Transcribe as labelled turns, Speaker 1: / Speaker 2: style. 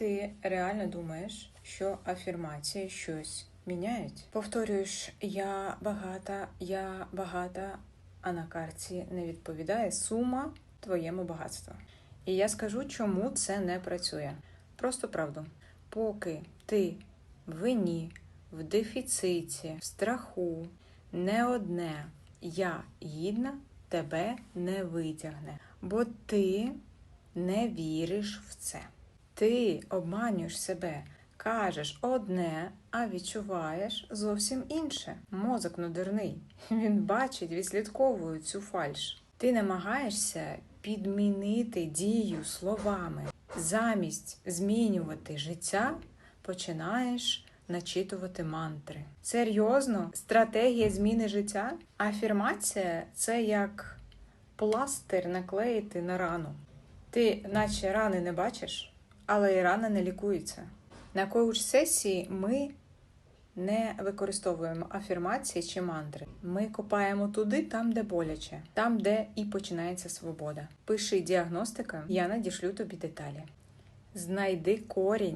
Speaker 1: Ти реально думаєш, що афірмації щось міняють? Повторюєш я багата, я багата, а на карті не відповідає сума твоєму багатству. І я скажу, чому це не працює. Просто правду. Поки ти в вині, в дефіциті, в страху, не одне я гідна тебе не витягне, бо ти не віриш в це. Ти обманюєш себе, кажеш одне, а відчуваєш зовсім інше. Мозок ну дурний. Він бачить, відслідковує цю фальш. Ти намагаєшся підмінити дію словами. Замість змінювати життя, починаєш начитувати мантри. Серйозно, стратегія зміни життя? Афірмація це як пластир наклеїти на рану. Ти, наче рани не бачиш, але і рана не лікується. На коуч-сесії ми не використовуємо афірмації чи мантри. Ми копаємо туди, там, де боляче, там, де і починається свобода. Пиши діагностика, я надішлю тобі деталі. Знайди корінь